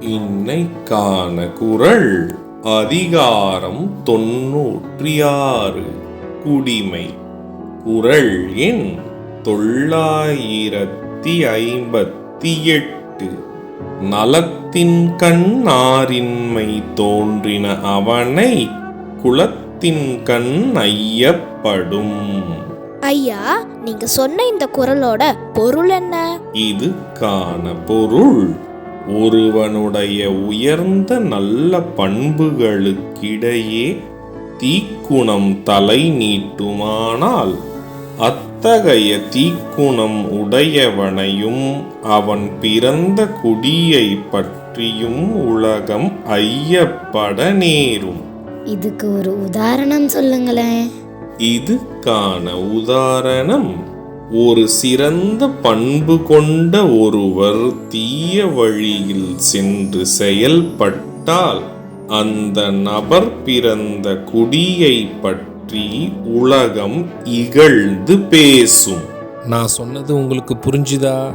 இன்னைக்கான குரல் அதிகாரம் தொன்னூற்றி ஆறு குடிமை. குரல் எண் தொள்ளாயிரத்தி ஐம்பத்தி எட்டு நலத்தின் கண் ஆரின்மை தோன்றின அவனை குலத்தின் கண் ஐயப்படும். ஐயா நீங்க சொன்ன இந்த குரலோட பொருள் என்ன? இதுக்கான பொருள் ஒருவனுடைய உயர்ந்த நல்ல பண்புகளுக்கிடையே தீக்குணம் தலை நீட்டுமானால் அத்தகைய தீக்குணம் உடையவனையும் அவன் பிறந்த குடியை பற்றியும் உலகம் ஐயப்பட நேரும். இதுக்கு ஒரு உதாரணம் சொல்லுங்களேன். இதுக்கான உதாரணம் ஒரு சிறந்த பண்பு கொண்ட ஒருவர் தீய வழியில் சென்று செயல்பட்டால் அந்த நபர் பிறந்த குடியை பற்றி உலகம் இகழ்ந்து பேசும். நான் சொன்னது உங்களுக்கு புரிஞ்சுதா?